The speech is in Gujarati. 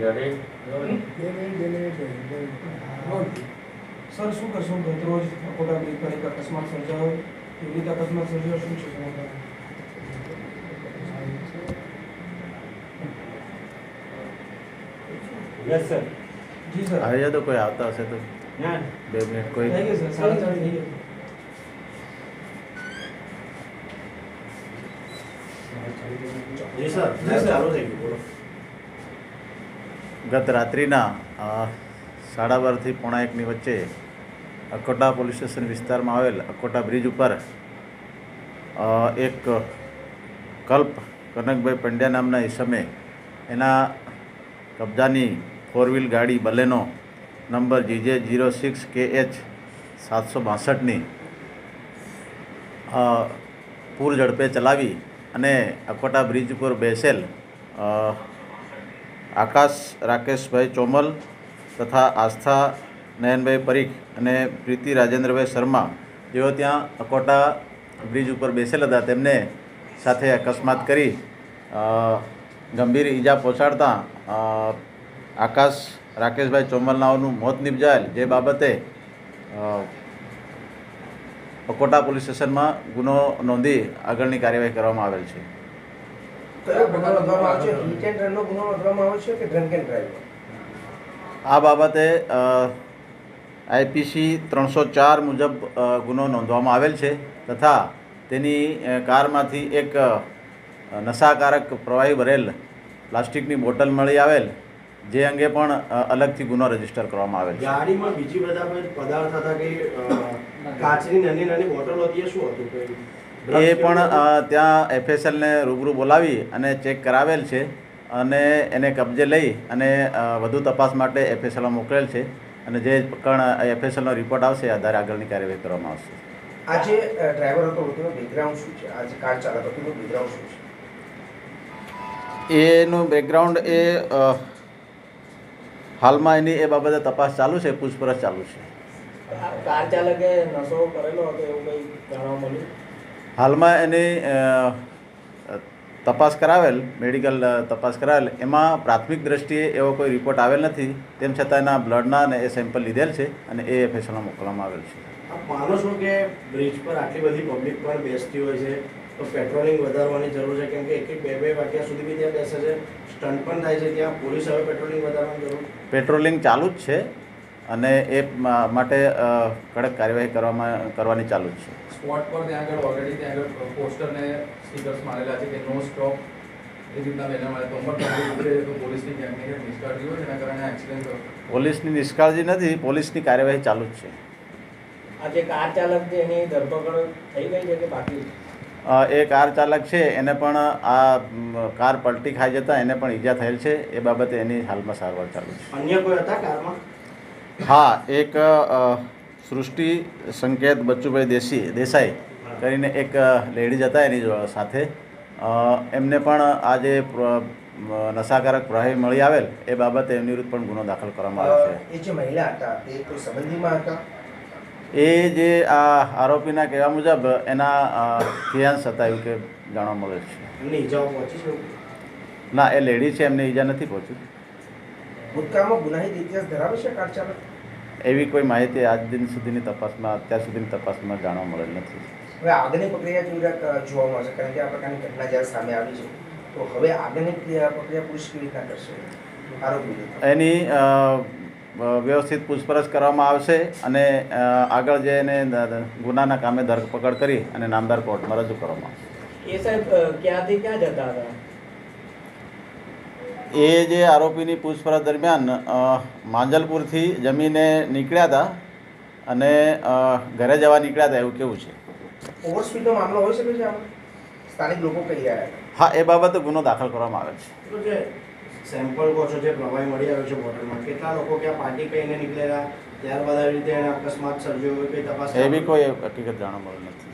ગાડી સર શું કરશો? ગતરોજ અકોટા બ્રિજ પર એક અકસ્માત સર્જાયો. કેવી રીતે અકસ્માત સર્જાયો? શું છે સમાચાર યસ સર જી સર. આવી જાય તો કોઈ આવતા હશે તો? ના. બે મિનિટ કોઈ થઈ ગયું સર. સાડા ચાર થઈ ગયું. જી સર જી સર. ચાલુ થઈ ગયું. બોલો. ગત રાત્રિના સાડા બારથી પોણા એકની વચ્ચે અકોટા પોલીસ સ્ટેશન વિસ્તારમાં આવેલ અકોટા બ્રિજ ઉપર એક કલ્પ કનકભાઈ પંડ્યા નામના ઈસમે એના કબજાની ફોર વ્હીલ ગાડી Baleno number GJ zero six K H સાતસો બાસઠની પૂર ઝડપે ચલાવી અને અકોટા બ્રિજ ઉપર બેસેલ આકાશ રાકેશભાઈ ચોમલ તથા આસ્થા, નયનભાઈ પરીખ અને પ્રીતિ રાજેન્દ્રભાઈ શર્મા જેઓ ત્યાં અકોટા બ્રિજ ઉપર બેસેલ હતા, તેમને સાથે અકસ્માત કરી ગંભીર ઈજા પહોંચાડતા આકાશ, રાકેશભાઈ ચોમલનાઓનું મોત નિપજાયેલ. જે બાબતે અકોટા પોલીસ સ્ટેશનમાં ગુનો નોંધી આગળની કાર્યવાહી કરવામાં આવેલ છે. કયો ગુનો નોંધવામાં આવ્યો છે? હિટ એન્ડ રનનો ગુનો નોંધવામાં આવ્યો છે કે ડ્રંક એન્ડ ડ્રાઈવ? આ બાબતે આઈપીસી ત્રણસો ચાર મુજબ ગુનો નોંધવામાં આવેલ છે તથા તેની કારમાંથી એક નશાકારક પ્રવાહી ભરેલ પ્લાસ્ટિકની બોટલ મળી આવેલ જે અંગે પણ અલગથી ગુનો રજિસ્ટર કરવામાં આવેલ છે. ગાડીમાં બીજી બધા પદાર્થ હતા કે કાચની નાની નાની બોટલો હતી શું હતું એ પણ ત્યાં એફએસએલને રૂબરૂ બોલાવી અને ચેક કરાવેલ છે અને એને કબજે લઈ અને વધુ તપાસ માટે એફએસએલમાં મોકલેલ છે અને જે પણ એફએસએલનો રિપોર્ટ આવશે એ આધારે આગળની કાર્યવાહી કરવામાં આવશે. આજે ડ્રાઈવર હતો તેનો બેકગ્રાઉન્ડ શું છે? આજે કાર ચાલક હતો તેનું બેકગ્રાઉન્ડ શું છે? એનું બેકગ્રાઉન્ડ એ હાલમાં એની એ બાબતે તપાસ ચાલુ છે પૂછપરછ ચાલુ છે. કાર ચાલકે નશો કરેલો હતો એવું કંઈ જાણવા મળ્યું? હાલમાં એની તપાસ કરાવેલ મેડિકલ તપાસ કરાવેલ. એમાં પ્રાથમિક દ્રષ્ટિએ એવો કોઈ રિપોર્ટ આવેલ નથી. તેમ છતાં એના બ્લડના અને એ સેમ્પલ લીધેલ છે અને એ એફએસએલમાં મોકલવામાં આવેલ છે. માનો છો કે બ્રિજ પર આટલી બધી પબ્લિક પણ બેસતી હોય છે? તો પેટ્રોલિંગ વધારવાની જરૂર છે? કેમ કે એક એક બે બે વાગ્યા સુધી બી ત્યાં બેસે છે. સ્ટન્ટ પણ થાય છે ત્યાં. પોલીસ હવે પેટ્રોલિંગ વધારવાની જરૂર? પેટ્રોલિંગ ચાલુ જ છે. અને એ માટે કડક કાર્યવાહી કરવામાં કરવાની ચાલુ જ છે. સ્પોટ પર ત્યાં આગળ ઓલરેડી ત્યાં આગળ પોસ્ટર સ્ટીકર્સ મારેલા છે કે નો સ્ટોપ. એ રીતના બેનર મારે તો પણ ટ્રાફિક ઊભી રહે તો પોલીસની ક્યાંક ને ક્યાંક નિષ્કાળજી હોય જેના કારણે એક્સિડન્ટ પોલીસની નિષ્કાળજી નથી પોલીસની કાર્યવાહી ચાલુ જ છે. આ કાર ચાલક છે એની ધરપકડ થઈ ગઈ છે કે બાકી? એ કાર ચાલક છે એને પણ આ કાર પલટી ખાઈ જતાં એને પણ ઈજા થયેલ છે એ બાબતે એની હાલમાં સારવાર ચાલુ છે. અન્ય કોઈ હતા કારમાં? હા એક સૃષ્ટિ સંકેત બચ્ચુભાઈ દેશી દેસાઈ કરીને એક લેડીઝ હતા એની સાથે. એમને પણ આ જે નશાકારક પ્રવાહી મળી આવેલ એ બાબતે એમની વિરુદ્ધ પણ ગુનો દાખલ કરવામાં આવ્યો છે. એ જે મહિલા હતા તે કોઈ સંબંધીમાં હતા? એ જે આ આરોપીના કહેવા મુજબ એના ફિયાન્સ હતા એવું કે જાણવા મળે છે. ના એ લેડી છે એમને ઈજા નથી પહોંચી. ભૂતકાળમાં ગુનાહિત ઇતિહાસ ધરાવે છે કાર ચાલક એવી કોઈ માહિતી આજ દિન સુધીની તપાસમાં અત્યાર સુધીની તપાસમાં જાણવા મળેલ નથી. હવે આગળની પ્રક્રિયા કેવી રીતે જોવા મળશે? કારણ કે આ પ્રકારની ઘટના જ્યારે સામે આવી છે તો હવે આગળની પ્રક્રિયા પોલીસ કેવી રીતના કરશે? આરોપી એની વ્યવસ્થિત પૂછપરછ કરવામાં આવશે અને આગળ જે એને ગુનાના કામે ધરપકડ કરી અને નામદાર કોર્ટમાં રજૂ કરવામાં આવશે. એ સાહેબ ક્યાંથી ક્યાં જતા હતા? એ જે આરોપીની પૂછપરછ દરમિયાન માંજલપુરથી જમીને નીકળ્યા હતા અને ઘરે જવા નીકળ્યા હતા એવું કેવું છે? ઓવર મામલો હોઈ શકે છે સ્થાનિક લોકો કહી રહ્યા હા એ બાબતે ગુનો દાખલ કરવામાં આવે છે. સેમ્પલ કહો છો જે પ્રવાહી મળી આવ્યો છે બોટલમાં કેટલા લોકો ક્યાં પાર્ટી કહીને નીકળેલા? ત્યારબાદ આવી રીતે એને અકસ્માત સર્જ્યો હોય કઈ તપાસ એવી કોઈ હકીકત જાણવા મળેલ નથી.